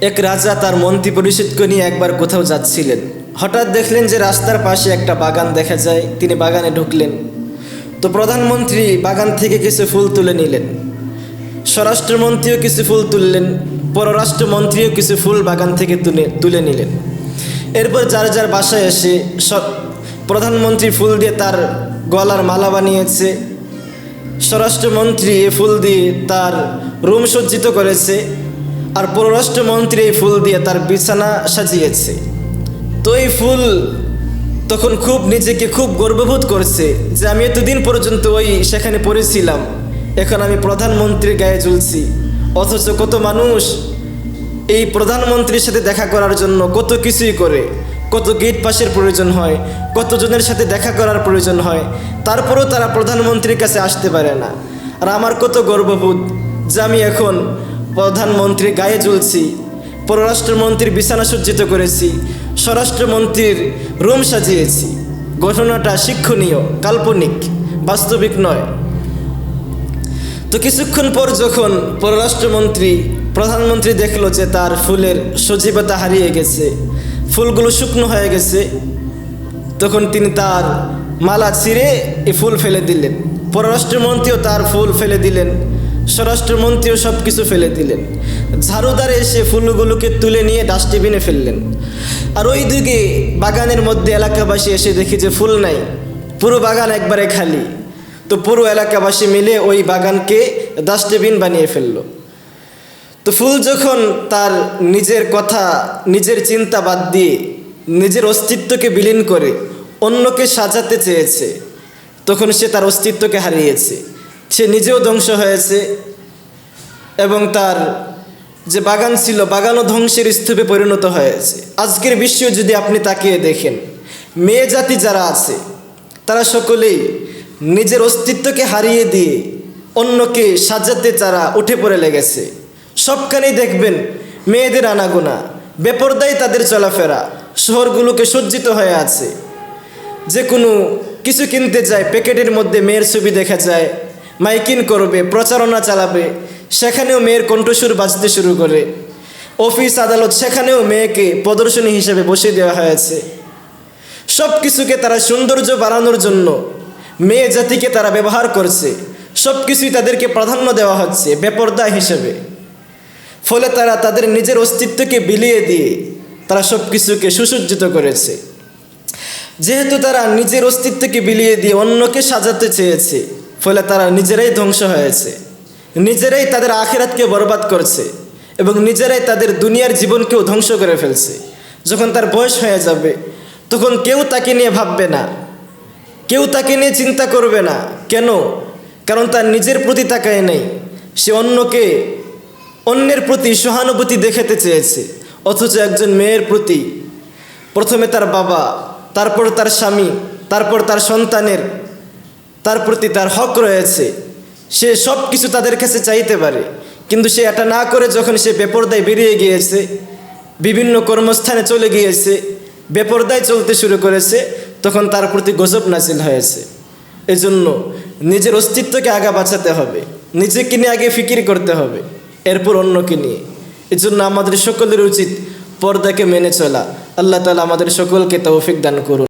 এক রাজা তার মন্ত্রী পরিষদকে নিয়ে একবার কোথাও যাচ্ছিলেন। হঠাৎ দেখলেন যে রাস্তার পাশে একটা বাগান দেখা যায়, তিনি বাগানে ঢুকলেন। তো প্রধানমন্ত্রী বাগান থেকে কিছু ফুল তুলে নিলেন। স্বরাষ্ট্রমন্ত্রীও কিছু ফুল তুললেন, পররাষ্ট্রমন্ত্রীও কিছু ফুল বাগান থেকে তুলে তুলে নিলেন। এরপর যার যার বাসায় এসে প্রধানমন্ত্রী ফুল দিয়ে তার গলার মালা বানিয়েছে। স্বরাষ্ট্রমন্ত্রী এ ফুল দিয়ে তার রুম সজ্জিত করেছে। আর পররাষ্ট্রমন্ত্রী এই ফুল দিয়ে তার বিছানা সাজিয়েছে। তো এই ফুল তখন খুব নিজেকে খুব গর্ববোধ করছে যে আমি এতদিন পর্যন্ত ওই সেখানে পড়েছিলাম। এখন আমি প্রধানমন্ত্রীর গায়ে ঝুলছি। অথচ কত মানুষ এই প্রধানমন্ত্রীর সাথে দেখা করার জন্য কত কিছুই করে। কত গেট পাসের প্রয়োজন হয়, কতজনের সাথে দেখা করার প্রয়োজন হয়, তারপরেও তারা প্রধানমন্ত্রীর কাছে আসতে পারে না। আর আমার কত গর্ববোধ যে আমি এখন প্রধানমন্ত্রীর গায়ে ঝুলছি পররাষ্ট্রমন্ত্রীর বিছানা সজ্জিত করেছি, স্বরাষ্ট্রমন্ত্রীর রুম সাজিয়েছি। ঘটনাটা শিক্ষণীয়, কাল্পনিক, বাস্তবিক নয়। তো কিছুক্ষণ পর যখন পররাষ্ট্রমন্ত্রী, প্রধানমন্ত্রী দেখল যে তার ফুলের সজীবতা হারিয়ে গেছে, ফুলগুলো শুকনো হয়ে গেছে, তখন তিনি তার মালা ছিঁড়ে এই ফুল ফেলে দিলেন। পররাষ্ট্রমন্ত্রীও তার ফুল ফেলে দিলেন। স্বরাষ্ট্রমন্ত্রীও সব কিছু ফেলে দিলেন। ঝাড়ুদারে এসে ফুলগুলোকে তুলে নিয়ে ডাস্টবিনে ফেললেন। আর ওই দিকে বাগানের মধ্যে এলাকাবাসী এসে দেখি যে ফুল নাই, পুরো বাগান একবারে খালি। তো পুরো এলাকাবাসী মিলে ওই বাগানকে ডাস্টবিন বানিয়ে ফেলল। তো ফুল যখন তার নিজের কথা, নিজের চিন্তা বাদ দিয়ে নিজের অস্তিত্বকে বিলীন করে অন্যকে সাজাতে চেয়েছে, তখন সে তার অস্তিত্বকে হারিয়েছে। সে নিজেও ধ্বংস হয়েছে এবং তার যে বাগান ছিল, বাগানও ধ্বংসের স্তূপে পরিণত হয়েছে। আজকের বিশ্ব যদি আপনি তাকিয়ে দেখেন, মেয়ে জাতি যারা আছে, তারা সকলেই নিজের অস্তিত্বকে হারিয়ে দিয়ে অন্যকে সাজাতে তারা উঠে পড়ে লেগেছে। সবখানেই দেখবেন মেয়েদের আনাগোনা বেপরদাই তাদের চলাফেরা, শহরগুলোকে সজ্জিত হয়ে আছে। যে কোনো কিছু কিনতে যায়, প্যাকেটের মধ্যে মেয়ের ছবি দেখা যায় মাইকিং করবে, প্রচারণা চালাবে, সেখানেও মেয়ের কণ্ঠস্বর বাজতে শুরু করে। অফিস আদালত সেখানেও মেয়েকে প্রদর্শনী হিসেবে বসিয়ে দেওয়া হয়েছে। সব কিছুকে তারা সৌন্দর্য বাড়ানোর জন্য মেয়ে জাতিকে তারা ব্যবহার করছে। সব কিছুই তাদেরকে প্রাধান্য দেওয়া হচ্ছে বেপর্দা হিসেবে। ফলে তারা তাদের নিজের অস্তিত্বকে বিলিয়ে দিয়ে তারা সব কিছুকে সুসজ্জিত করেছে। যেহেতু তারা নিজের অস্তিত্বকে বিলিয়ে দিয়ে অন্যকে সাজাতে চেয়েছে ফলে তারা নিজেরাই ধ্বংস হয়েছে। নিজেরাই তাদের আখেরাতকে বরবাদ করছে এবং নিজেরাই তাদের দুনিয়ার জীবনকেও ধ্বংস করে ফেলছে। যখন তার বয়স হয়ে যাবে, তখন কেউ তাকে নিয়ে ভাববে না। কেউ তাকে নিয়ে চিন্তা করবে না। কেন? কারণ তার নিজের প্রতি তাকায় নেই। সে অন্যকে, অন্যের প্রতি সহানুভূতি দেখাতে চেয়েছে, অথচ একজন মেয়ের প্রতি। প্রথমে তার বাবা, তারপর তার স্বামী, তারপর তার সন্তানের তার প্রতি তার হক রয়েছে। সে সব কিছু তাদের কাছে চাইতে পারে। কিন্তু সে এটা না করে যখন সে বেপরদায় বেরিয়ে গিয়েছে, বিভিন্ন কর্মস্থানে চলে গিয়েছে, বেপরদায় চলতে শুরু করেছে, তখন তার প্রতি গজব নাজিল হয়েছে। এজন্য নিজের অস্তিত্বকে আগে বাঁচাতে হবে। নিজেকে নিয়ে আগে ফিকির করতে হবে। এরপর অন্যকে নিয়ে। এজন্য আমাদের সকলের উচিত পর্দাকে মেনে চলা। আল্লাহ তালা আমাদের সকলকে তৌফিক দান করুন।